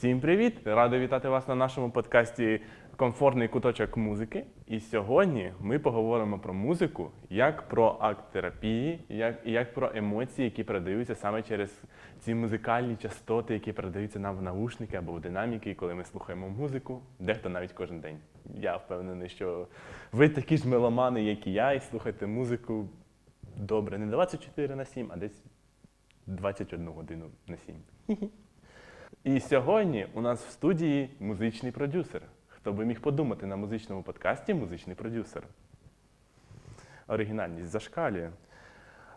Всім привіт! Радий вітати вас на нашому подкасті Комфортний куточок музики. І сьогодні ми поговоримо про музику як про акт терапії, як, як про емоції, які передаються саме через ці музикальні частоти, які передаються нам в наушники або в динаміки, коли ми слухаємо музику, дехто навіть кожен день. Я впевнений, що ви такі ж меломани, як і я, і слухаєте музику добре, не 24 на 7, а десь 21 годину на 7. І сьогодні у нас в студії музичний продюсер. Хто би міг подумати на музичному подкасті музичний продюсер. Оригінальність зашкалює.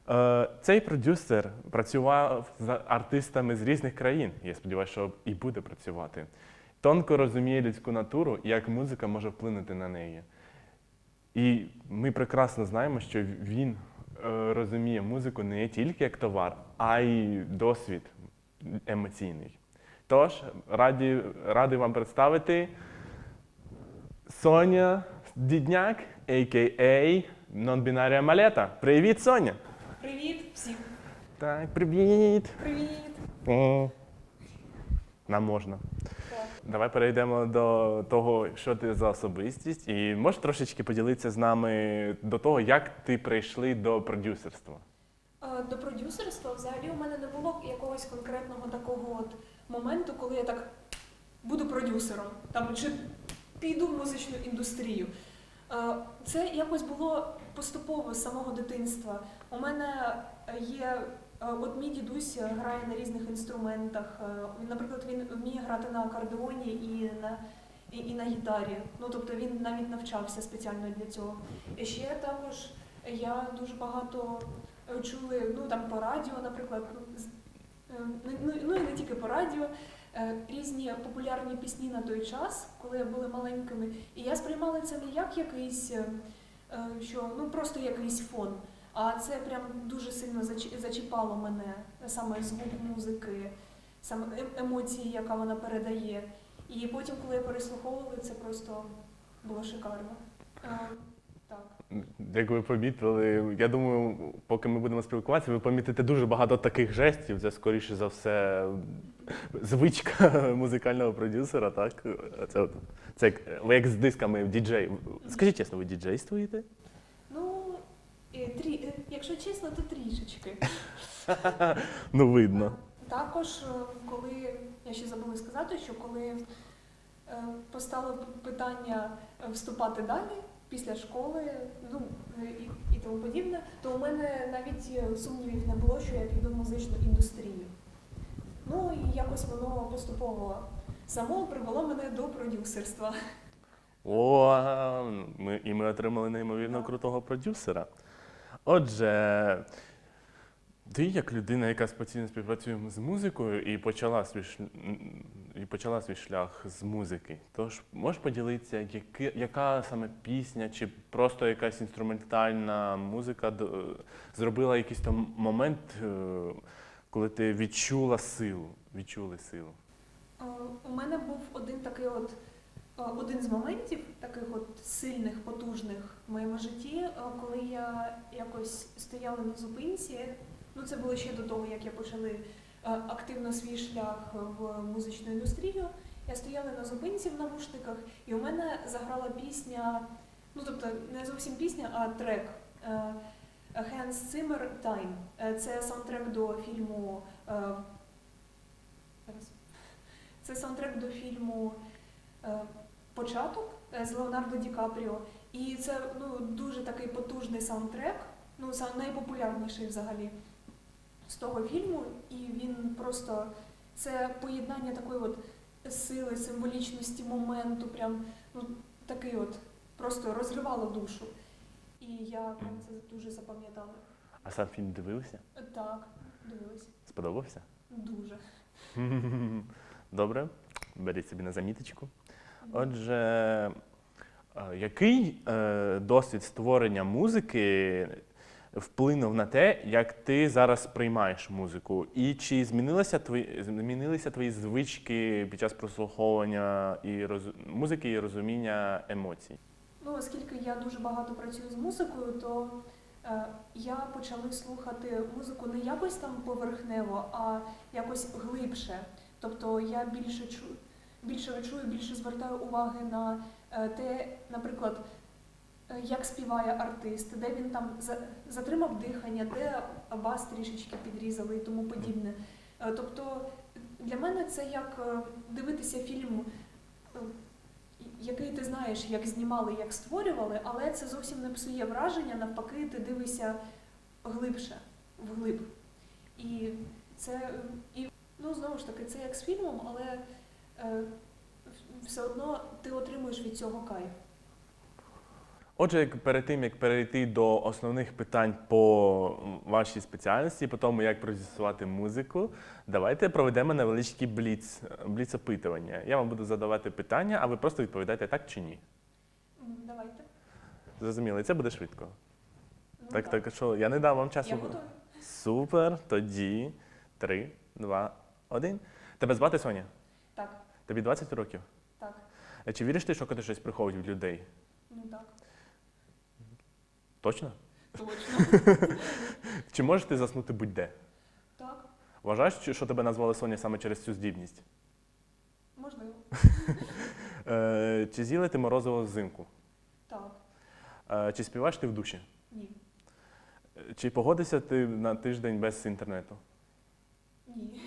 Е, Цей продюсер працював з артистами з різних країн. Я сподіваюся, що і буде працювати. Тонко розуміє людську натуру як музика може вплинути на неї. І ми прекрасно знаємо, що він е, розуміє музику не тільки як товар, а й досвід емоційний. Тож, раді, радий вам представити Соня Дідняк, а.к.а. Non-Binaria Малета. Привіт, Соня! Привіт всім! Так, привіт! Привіт! О, Нам можна. Так. Давай перейдемо до того, що ти за особистість, і можеш трошечки поділитися з нами до того, як ти прийшли до продюсерства. Е, До продюсерства взагалі у мене не було якогось конкретного такого от моменту, коли я так буду продюсером там чи піду в музичну індустрію. Е, Це якось було поступово з самого дитинства. У мене є е, от мій дідусь грає на різних інструментах. Е, наприклад, він вміє грати на акордеоні і на і, і на гітарі. Ну тобто він навіть навчався спеціально для цього. І ще також я дуже багато чули ну там по радіо, наприклад, ну, е, ну, ну, ну і не тільки по радіо. е, Різні популярні пісні на той час, коли були маленькими, і я сприймала це не як якийсь, е, що ну просто якийсь фон, а це прям дуже сильно зачіпало мене саме звук музики, саме ем- емоції, яка вона передає. І потім, коли я переслуховувала, це просто було шикарно. Е. Як ви помітили, я думаю, поки ми будемо спілкуватися, ви помітите дуже багато таких жестів. Це скоріше за все звичка музикального продюсера. Так, це от це як ви як з дисками діджей. Скажіть чесно, ви діджействуєте? Ну, е, трі... е, якщо чесно, то трішечки. Ну видно. Також, е, коли я ще забула сказати, що коли е, постало питання е, вступати далі після школи, ну е, і, і тому подібне, то у мене навіть е, сумнівів не було, що я піду в музичну індустрію. Ну і якось воно поступово само привело мене до продюсерства. О, ми, і ми отримали неймовірно крутого продюсера. Отже, ти як людина, яка постійно співпрацює з музикою і почала свій, і почала свій шлях з музики. Тож можеш поділитися, які, яка саме пісня чи просто якась інструментальна музика зробила якийсь там момент, е, коли ти відчула силу, відчули силу? Е, У мене був один такий от е, один з моментів, таких от сильних, потужних в моєму житті, коли я якось стояла на зупинці. Ну, це було ще до того, як я почала е, активно свій шлях в музичну індустрію. Я стояла на зупинці в навушниках, і у мене заграла пісня, ну тобто не зовсім пісня, а трек. е, Hans Zimmer Time. Е, Це саундтрек до фільму. е, Це саундтрек до фільму е, Початок е, з Леонардо Ді Капріо. І це ну, дуже такий потужний саундтрек, ну найпопулярніший взагалі з того фільму. І він просто це поєднання такої от сили, символічності моменту, прям ну, такий от просто розривало душу. І я прям це дуже запам'ятала. А сам фільм дивився? Так, дивилась. Сподобався? Дуже. Добре, беріть собі на заміточку. Отже, е, який е, досвід створення музики вплинув на те, як ти зараз сприймаєш музику? І чи змінилися твої, змінилися твої звички під час прослуховування і роз, музики і розуміння емоцій? Ну, оскільки я дуже багато працюю з музикою, то е, я почала слухати музику не якось там поверхнево, а якось глибше. Тобто я більше чую, більше чую, більше звертаю уваги на е, те, наприклад, як співає артист, де він там затримав дихання, де бас трішечки підрізали і тому подібне. Е, Тобто для мене це як е, дивитися фільм, е, який ти знаєш, як знімали, як створювали, але це зовсім не псує враження, навпаки, ти дивишся глибше, вглиб. І це е, і ну знову ж таки, це як з фільмом, але е, все одно ти отримуєш від цього кайф. Отже, перед тим як перейти до основних питань по вашій спеціальності, по тому, як продюсувати музику, давайте проведемо невеличкий бліц, бліц опитування. Я вам буду задавати питання, а ви просто відповідаєте так чи ні. Давайте. Зрозуміло, і це буде швидко. Ну, Так, так, що я не дам вам часу. Я готова. Супер. Тоді три, два, один. Тебе звати Соня? Так, Тобі 20 років. так, Чи віриш ти, що коти щось приховують від людей? ну так, Точно? точно. Чи можеш ти заснути будь-де? Так, Вважаєш, що- тебе назвали Соня саме через цю здібність? можливо. Е, чи з'їли ти морозиво взимку? Так, Е, чи співаєш ти в душі? ні, Е, Чи погодишся ти на тиждень без інтернету? ні,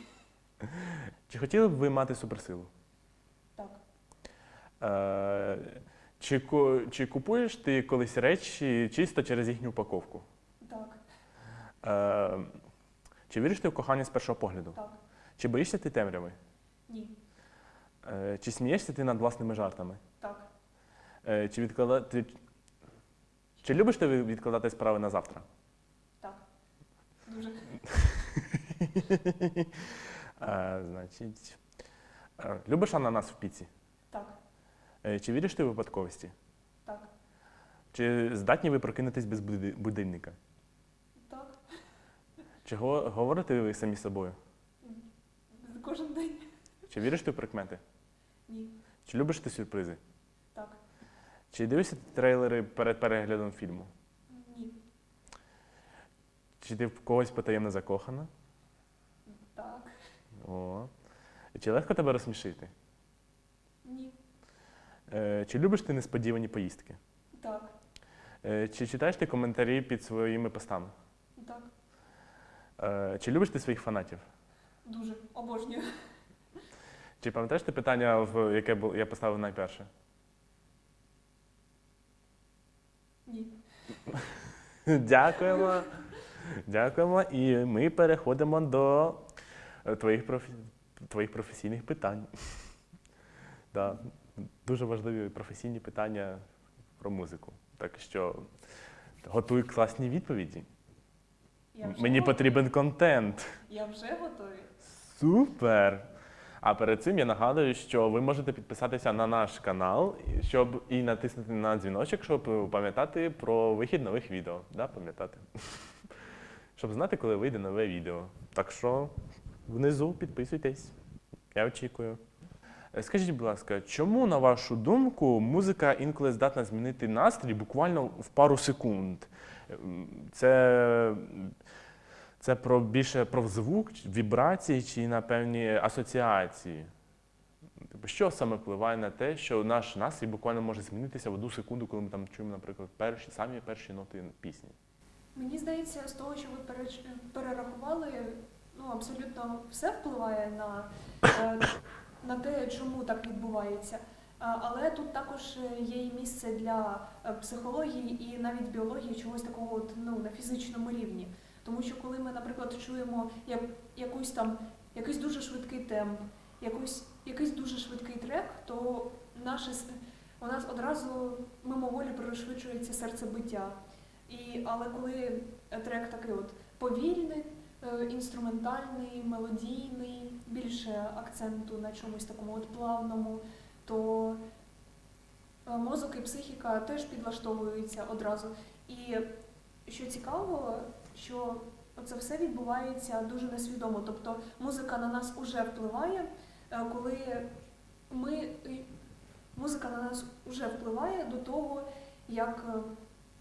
Чи хотіли б ви мати суперсилу? так, Е, чи, чи купуєш ти колись речі чисто через їхню упаковку? так, Е, чи віриш ти в кохання з першого погляду? так, Чи боїшся ти темряви? ні, Е, чи смієшся ти над власними жартами? так, Е, чи, відклада... ти... чи любиш ти відкладати справи на завтра? так. Дуже. Е, значить, е, любиш ананас в піці? Е, чи віриш ти в випадковості? так, Чи здатні ви прокинутись без буди- будильника? так. Чи го- говорите ви самі з собою? Кожен день. Чи віриш ти в прикмети? Ні, Чи любиш ти сюрпризи? так, Чи дивишся ти трейлери перед переглядом фільму? ні, Чи ти в когось потаємно закохана? так, О. Чи легко тебе розсмішити? ні, чи любиш ти несподівані поїздки? так, Е, чи читаєш ти коментарі під своїми постами? так. Е, чи любиш ти своїх фанатів? Дуже обожнюю. Чи пам'ятаєш ти питання, яке я поставив найперше? Ні. Дякуємо. Дякуємо. І ми переходимо до е, твоїх професійних питань. Да. Дуже важливі професійні питання про музику. Так що готуй класні відповіді. Я вже Мені готова. потрібен контент. Я вже готові. Супер! А перед цим я нагадую, що ви можете підписатися на наш канал, щоб і натиснути на дзвіночок, щоб пам'ятати про вихід нових відео. Да, пам'ятати. Щоб знати, коли вийде нове відео. Так що внизу підписуйтесь. Я очікую. Е, Скажіть, будь ласка, чому, на вашу думку, музика інколи здатна змінити настрій буквально в пару секунд? Ем, Це це про більше про звук, вібрації чи на певні асоціації. Тобто, що саме впливає на те, що наш настрій буквально може змінитися в одну секунду, коли ми там чуємо, наприклад, перші самі перші ноти пісні. Мені здається, з того, що ви перерахували, ну абсолютно все впливає на, е, на те, чому так відбувається. Але тут також е, є і місце для е, психології і навіть біології чогось такого от, ну, на фізичному рівні. Тому що коли ми, наприклад, чуємо як, якусь там якийсь дуже швидкий темп, якусь, якийсь дуже швидкий трек, то наше у нас одразу мимоволі пришвидшується серцебиття. І, але коли трек такий от повільний, е, інструментальний, мелодійний, більше акценту на чомусь такому от плавному, то е, мозок і психіка теж підлаштовуються одразу. І що цікаво, що це все відбувається дуже несвідомо. Тобто музика на нас уже впливає, е, коли ми музика на нас вже впливає до того, як е,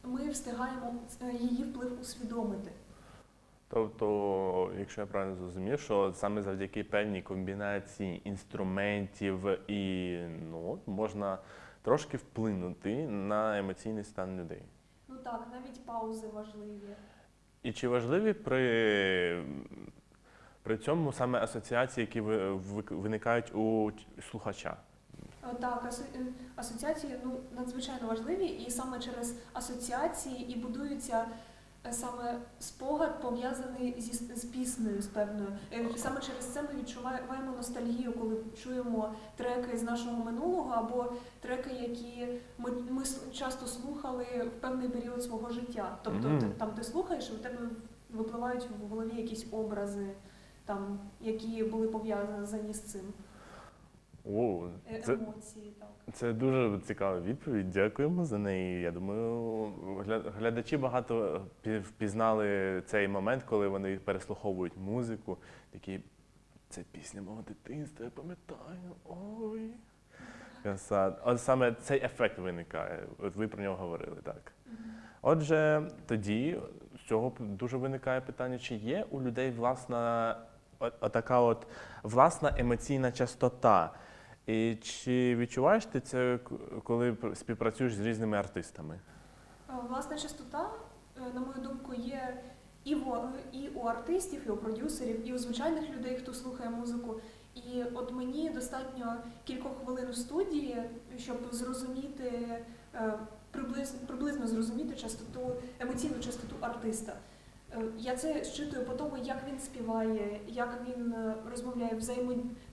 ми встигаємо е, її вплив усвідомити. Тобто, якщо я правильно зрозумів, що саме завдяки певній комбінації інструментів і нот можна трошки вплинути на емоційний стан людей. Ну так, навіть паузи важливі. І чи важливі при, при цьому саме асоціації, які ви- виникають у слухача? Е, Так, е, асоціації ну, надзвичайно важливі, і саме через асоціації і будується е, саме спогад пов'язаний зі з піснею з певною. Е, Саме через це ми відчуваємо ностальгію, коли чуємо треки з нашого минулого або треки, які ми, ми часто слухали в певний період свого життя. Тобто Мгм. ти, там ти слухаєш, у тебе випливають в голові якісь образи, там, які були пов'язані з цим. О, Е, це, Емоції, так. Це дуже цікава відповідь. Дякуємо за неї. Я думаю, глядачі багато пі- впізнали цей момент, коли вони переслуховують музику. Такі, це пісня мого дитинства, я пам'ятаю. Ой. От саме цей ефект виникає. От ви про нього говорили, так. Отже, тоді з цього дуже виникає питання, чи є у людей власна от, отака от власна емоційна частота. І чи відчуваєш ти це, коли співпрацюєш з різними артистами? Е, Власна частота, е, на мою думку, є і, в, і у артистів, і у продюсерів, і у звичайних людей, хто слухає музику. І от мені достатньо кількох хвилин у студії, щоб зрозуміти, е, приблизно, приблизно зрозуміти частоту, емоційну частоту артиста. Е, Я це щитую по тому, як він співає, як він е, розмовляє,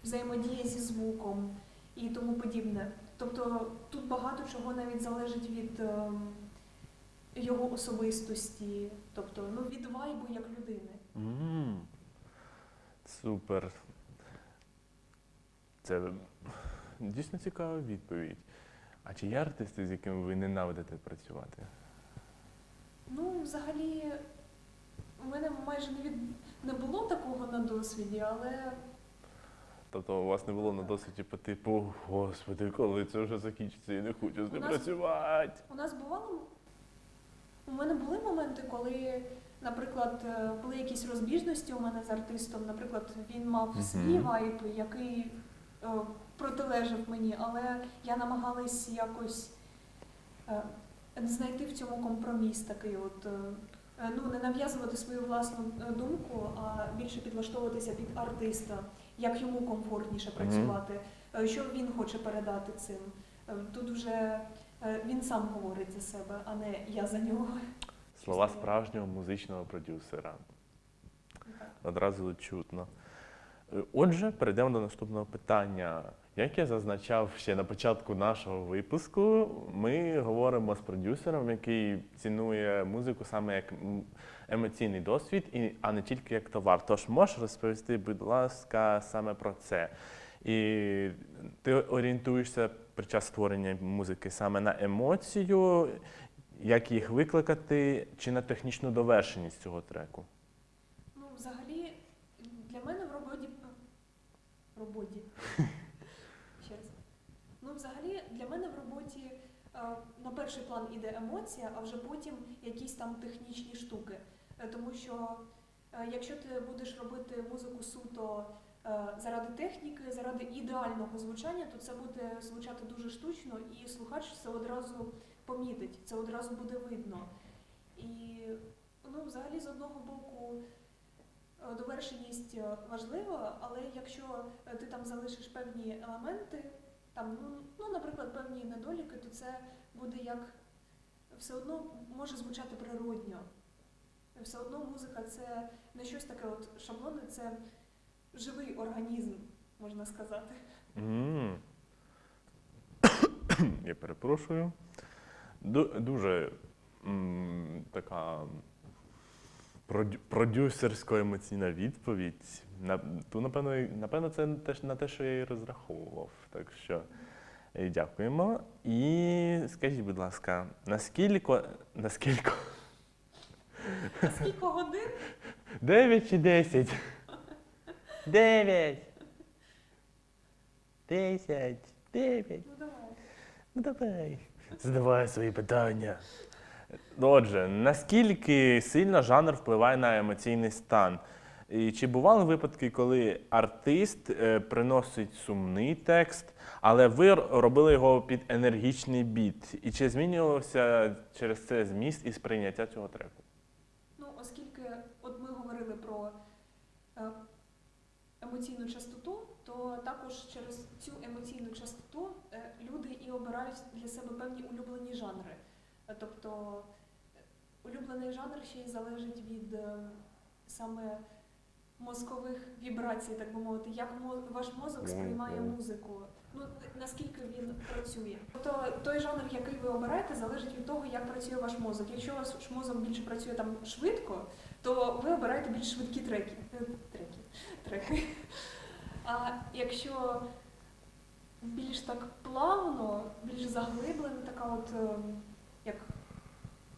взаємодіє зі звуком і тому подібне. Тобто тут багато чого навіть залежить від ем, його особистості, тобто ну, від вайбу як людини. м Супер. Це дійсно цікава відповідь. А чи є артисти, з якими ви ненавидите працювати? Ну, взагалі, у мене майже не, від... не було такого на досвіді, але Тобто у вас не було на досвіді по типу, господи, коли це вже закінчиться, я не хочу з ним У нас- працювати. у нас бувало. У мене були моменти, коли, наприклад, е, були якісь розбіжності у мене з артистом. Наприклад, він мав свій вайб, який е, протилежав мені, але я намагалась якось е, знайти в цьому компроміс такий, от. Е, Ну, не нав'язувати свою власну е, думку, а більше підлаштовуватися під артиста, як йому комфортніше працювати, е, що він хоче передати цим. Тут вже він сам говорить за себе, а не я за нього. Слова справжнього музичного продюсера. Одразу чутно. Отже, перейдемо до наступного питання. Як я зазначав ще на початку нашого випуску, ми говоримо з продюсером, який цінує музику саме як емоційний досвід, а не тільки як товар. Тож можеш розповісти, будь ласка, саме про це. І ти орієнтуєшся під час створення музики саме на емоцію, як їх викликати, чи на технічну довершеність цього треку? Ну, взагалі, для мене в роботі. Роботі. Ще раз. Ну, взагалі, для мене в роботі е, на перший план іде емоція, а вже потім якісь там технічні штуки. Е, Тому що е, якщо ти будеш робити музику суто е, заради техніки, заради ідеального звучання, то це буде звучати дуже штучно, і слухач це одразу помітить, це одразу буде видно. І ну, взагалі, з одного боку, е, довершеність е, важлива, але якщо е, ти там залишиш певні елементи, там, ну, ну, наприклад, певні недоліки, то це буде як все одно може звучати природньо. Все одно музика це не щось таке от шаблонне, це живий організм, можна сказати. Я перепрошую. Дуже така продю- продюсерсько-емоційна відповідь. Ту, напевно, напевно, це на те, що я і розраховував. Так що е, дякуємо. І скажіть, будь ласка, наскільки, наскільки скільки годин? 9 чи 10? 9. 10. 9. Ну давай. Ну давай. Задавай свої питання. Отже, наскільки сильно жанр впливає на емоційний стан? І чи бували випадки, коли артист е, приносить сумний текст, але ви робили його під енергічний біт? І чи змінювався через це зміст і сприйняття цього треку? Ну, оскільки от ми говорили про е, емоційну частоту, то також через цю емоційну частоту е, люди і обирають для себе певні улюблені жанри. Тобто улюблений жанр ще й залежить від саме мозкових вібрацій, так би мовити, як ваш мозок сприймає музику. Ну, наскільки він працює. Тобто той жанр, який ви обираєте, залежить від того, як працює ваш мозок. Якщо ваш мозок більше працює там швидко, то ви обираєте більш швидкі треки. Е, треки. треки. А якщо більш так плавно, більш заглиблена, така от ем, як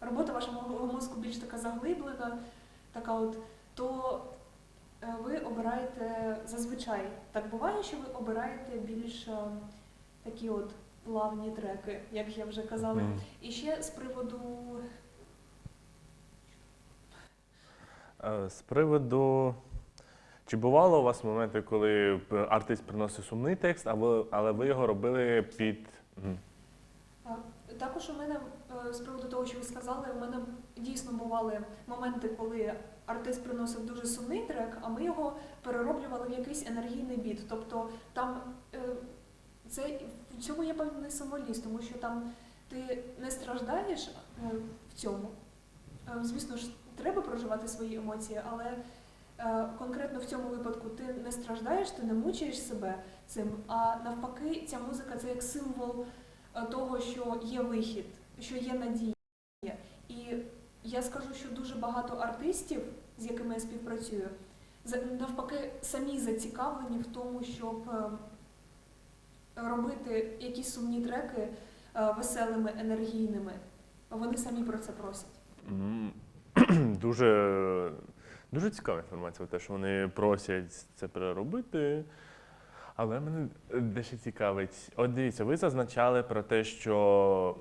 робота вашого мозку більш така заглиблена, така от, то е, ви обираєте зазвичай. Так буває, що ви обираєте більш ем, такі от плавні треки, як я вже казала. Мгм. І ще з приводу Е, З приводу. Чи бувало у вас моменти, коли артист приносив сумний текст, але ви його робили під. Також у мене е, з приводу того, що ви сказали, у мене дійсно бували моменти, коли артист приносив дуже сумний трек, а ми його перероблювали в якийсь енергійний біт. Тобто там е, це в цьому є певний символізм, тому що там ти не страждаєш е, в цьому. Е, Звісно ж, треба проживати свої емоції, але конкретно в цьому випадку ти не страждаєш, ти не мучаєш себе цим. А навпаки, ця музика це як символ того, що є вихід, що є надія. Я скажу, що дуже багато артистів, з якими я співпрацюю, навпаки, самі зацікавлені в тому, щоб е, робити якісь сумні треки е, веселими, енергійними. Вони самі про це просять. Дуже, дуже цікава інформація, те, що вони просять це переробити. Але мене дещо цікавить. От дивіться, ви зазначали про те, що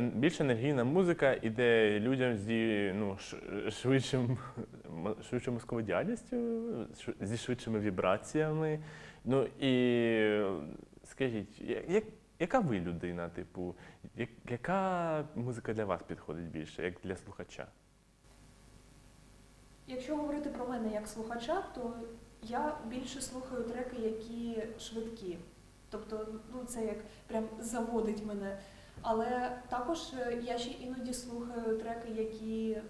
більш енергійна музика іде людям зі ну, швидшим, швидшою мозковою діяльністю, зі швидшими вібраціями. Ну і скажіть, як, яка ви людина? Типу, яка музика для вас підходить більше, як для слухача? Якщо говорити про мене як слухача, то я більше слухаю треки, які швидкі. Тобто, ну це як прям заводить мене. Але також е, я ще іноді слухаю треки, які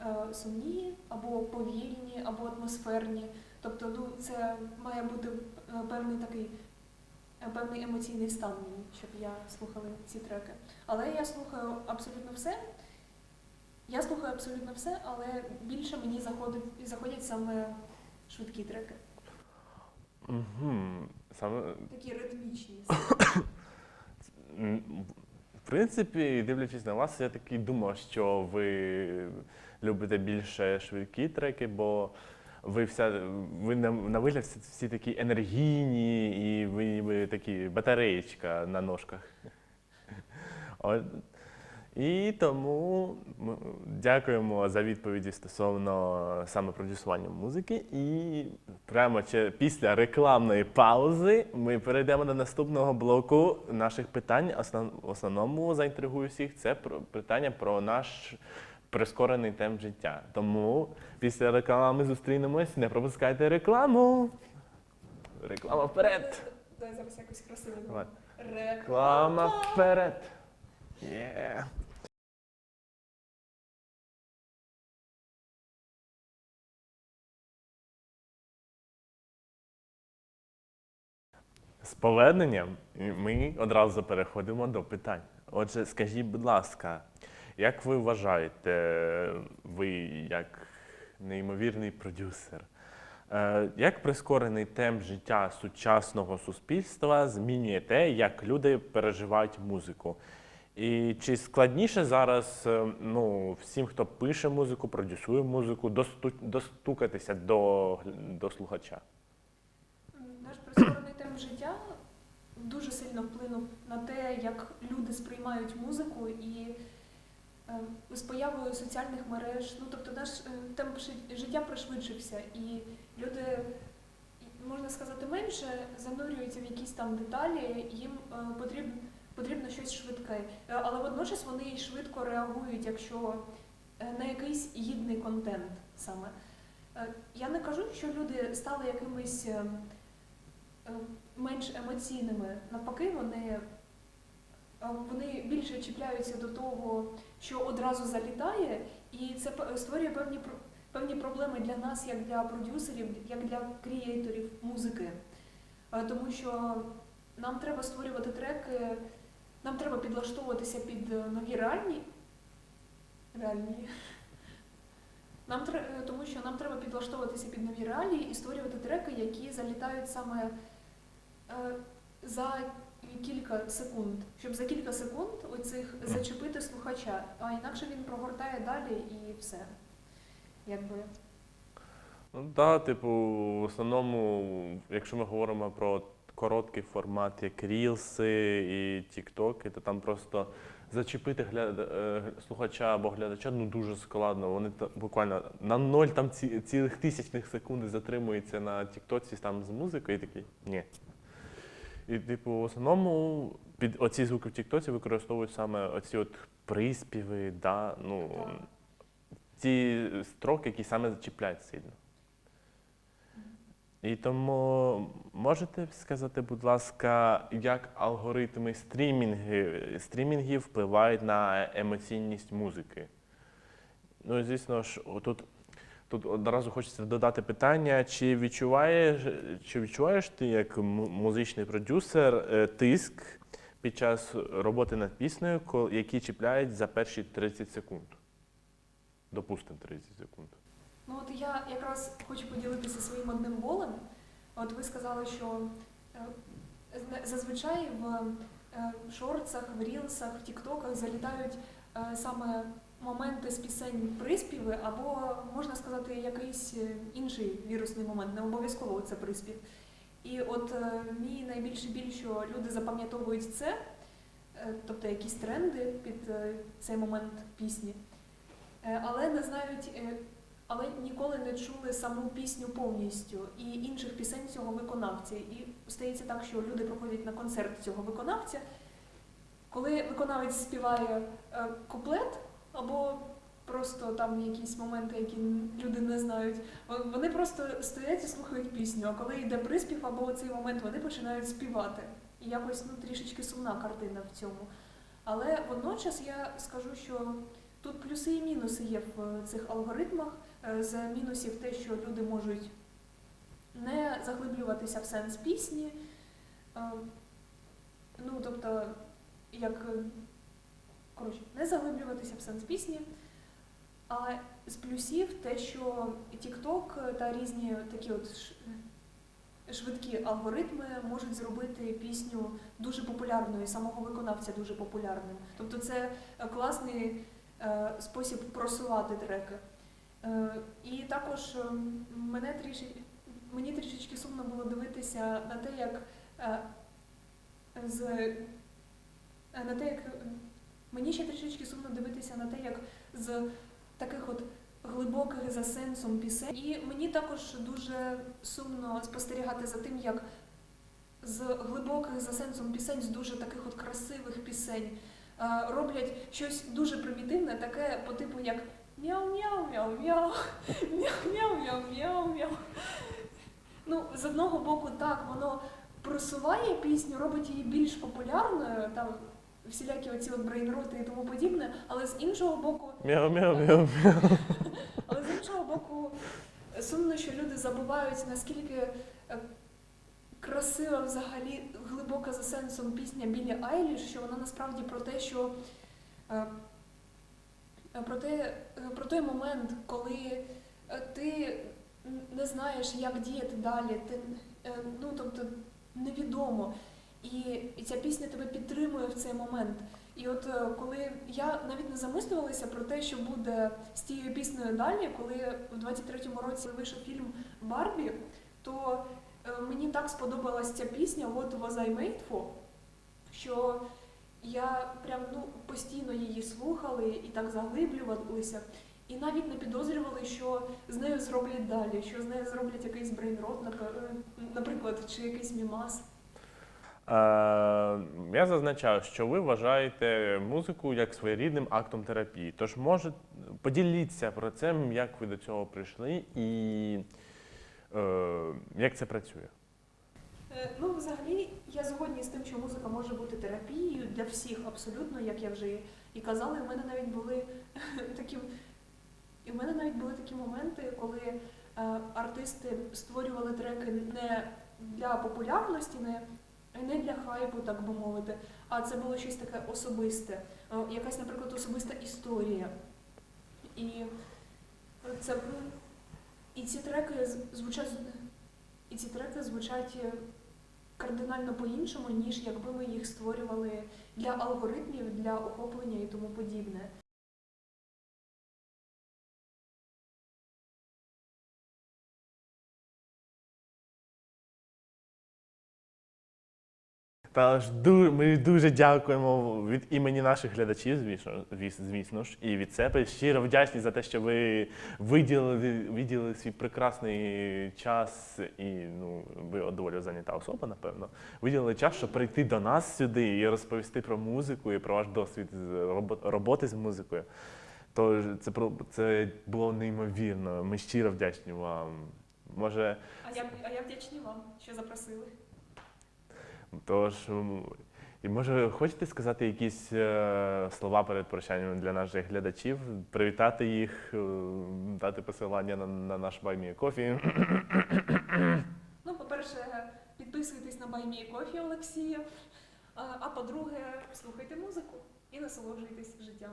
е, сумні, або повільні, або атмосферні. Тобто, ну це має бути е, певний такий е, певний емоційний стан щоб я слухала ці треки. Але я слухаю абсолютно все. Я слухаю абсолютно все, але більше мені заходить, заходять саме швидкі треки, Угу. Саме такі ритмічні. В принципі, дивлячись на вас, я такий думав, що ви любите більше швидкі треки, бо ви вся ви на, на вигляд всі, всі такі енергійні, і ви ніби такі батареєчка на ножках. От. І тому ми дякуємо за відповіді стосовно саме продюсування музики. І прямо після рекламної паузи ми перейдемо до наступного блоку наших питань. Основ, основному заінтригую всіх це про питання про наш прискорений темп життя. Тому після реклами зустрінемось. Не пропускайте рекламу. Реклама вперед! Дай зараз якось красиво. Реклама вперед! Yeah. З поверненням ми одразу переходимо до питань. Отже, скажіть, будь ласка, як ви вважаєте, ви як неймовірний продюсер, е, як прискорений темп життя сучасного суспільства змінює те, як люди переживають музику? І чи складніше зараз е, ну, всім, хто пише музику, продюсує музику, досту- достукатися до, до слухача? Наш прискорений темп життя сильно вплинув на те, як люди сприймають музику, і е, з появою соціальних мереж, ну тобто наш е, темп життя пришвидшився, і люди, можна сказати, менше занурюються в якісь там деталі, їм е, потрібно, потрібно щось швидке. Е, Але водночас вони швидко реагують, якщо на якийсь гідний контент саме. Я не кажу, що люди стали якимись е, е, менш емоційними. Навпаки, вони, е, вони більше чіпляються до того, що одразу залітає, і це створює певні, певні проблеми для нас, як для продюсерів, як для крієйторів музики. Е, Тому що нам треба створювати треки, нам треба підлаштовуватися під е, нові реальні. Реальні. Нам е, тому що нам треба підлаштовуватися під нові реалії і створювати треки, які залітають саме е, за кілька секунд, щоб за кілька секунд оцих зачепити слухача, а інакше він прогортає далі і все. Якби. Ну так, типу, в основному, якщо ми говоримо про короткий формат, як рілси і тіктоки, то там просто зачепити гляд... е, слухача або глядача ну дуже складно. Вони та- буквально на ноль там ці... цілих тисячних секунди затримуються на тіктоці там з музикою і такий ні. І, типу, в основному під оці звуки в тіктоці використовують саме оці от приспіви, да, ну, ті строки, які саме зачіпляють сильно. І тому можете сказати, будь ласка, як алгоритми стрімінги, стрімінгів впливають на емоційність музики? Ну, звісно ж, тут, тут одразу хочеться додати питання: чи відчуваєш, чи відчуваєш ти як музичний продюсер е, тиск під час роботи над піснею, які чіпляють за перші 30 секунд? Допустимо 30 секунд. Ну от я якраз хочу поділитися своїм одним болем. От ви сказали, що е, зазвичай в е, шортсах, в рілсах, в тіктоках залітають саме моменти з пісень приспіви, або можна сказати, якийсь е, інший вірусний момент, не обов'язково це приспів. І от е, мій найбільший біль, що люди запам'ятовують це, е, тобто якісь тренди під цей момент пісні, але не знають. але ніколи не чули саму пісню повністю і інших пісень цього виконавця. І стається так, що люди приходять на концерт цього виконавця. Коли виконавець співає куплет або просто там якісь моменти, які люди не знають, вони просто стоять і слухають пісню. А коли йде приспів або цей момент, вони починають співати. І якось ну, трішечки сумна картина в цьому. Але водночас я скажу, що тут плюси і мінуси є в е, цих алгоритмах. Е, З мінусів те, що люди можуть не заглиблюватися в сенс пісні. Е, Ну, тобто, як коротше, не заглиблюватися в сенс пісні. А з плюсів те, що TikTok та різні такі от швидкі алгоритми можуть зробити пісню дуже популярною, самого виконавця дуже популярним. Тобто це е, класний е, спосіб просувати треки. Е, І також мене трішечки, мені трішечки сумно було дивитися на те, як з на те, як мені ще трішечки сумно дивитися на те, як з таких от глибоких за сенсом пісень. І мені також дуже сумно спостерігати за тим, як з глибоких за сенсом пісень, з дуже таких от красивих пісень е, роблять щось дуже примітивне, таке по типу як мяу-мяу-мяу-мяу, мяу-мяу-мяу-мяу-мяу. Ну, з одного боку, так, воно просуває пісню, робить її більш популярною, там всілякі оці от брейнроти і тому подібне, але з іншого боку, але з іншого боку, сумно, що люди забувають, наскільки е, красива взагалі глибока за сенсом пісня Білі Айліш, що вона насправді про те, що е, е, про, те, про той момент, коли ти не знаєш, як діяти далі, ти, ну, тобто невідомо. І, і ця пісня тебе підтримує в цей момент. І от е, коли я навіть не замислювалася про те, що буде з тією піснею далі, коли в 23-му році вийшов фільм Барбі, то е, мені так сподобалась ця пісня What was I made for, що Я прям ну постійно її слухали і так заглиблювалися, і навіть не підозрювали, що з нею зроблять далі, що з нею зроблять якийсь брейнрот, наприклад, чи якийсь мімас. Е, я зазначав, що ви вважаєте музику як своєрідним актом терапії. Тож, може, поділіться про це, як ви до цього прийшли і е, як це працює. Е, Ну, взагалі, я згодні з тим, що музика може бути терапією для всіх абсолютно, як я вже і казала. І в мене навіть були такі, і в мене навіть були такі моменти, коли е, артисти створювали треки не для популярності, не, не для хайпу, так би мовити, а це було щось таке особисте, е, якась, наприклад, особиста історія. І це і ці треки звучать і ці треки звучать е, кардинально по-іншому, ніж якби ми їх створювали для алгоритмів, для охоплення і тому подібне. Тож ду- ми дуже дякуємо від імені наших глядачів, звісно, звіс- звісно ж, і від себе щиро вдячні за те, що ви виділили, виділили свій прекрасний час, і ну, ви доволі зайнята особа, напевно. Виділили час, щоб прийти до нас сюди і розповісти про музику і про ваш досвід роботи з музикою. Тож це про це було неймовірно. Ми щиро вдячні вам. Може, А я, а я вдячні вам, що запросили. Тож, і може, хочете сказати якісь е, слова перед прощанням для наших глядачів, привітати їх, е, дати посилання на, на наш Баймі Кофі. Ну, по-перше, підписуйтесь на Баймі Кофі Олексія. А, а по-друге, слухайте музику і насолоджуйтесь життям.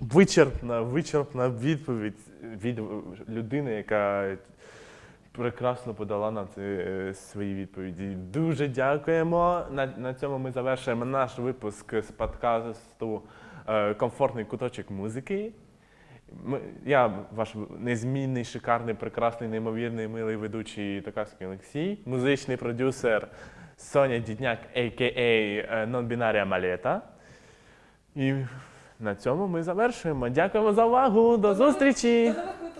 Вичерпна, вичерпна відповідь від людини, яка прекрасно подала нам ці е, свої відповіді. Дуже дякуємо. На, на цьому ми завершуємо наш випуск з подкасту е, Комфортний куточок музики. Ми, я ваш незмінний, шикарний, прекрасний, неймовірний, милий ведучий Токарський Олексій, музичний продюсер Соня Дідняк, а.к.а. Non-Binaria Maleta. І на цьому ми завершуємо. Дякуємо за увагу. До зустрічі! До нових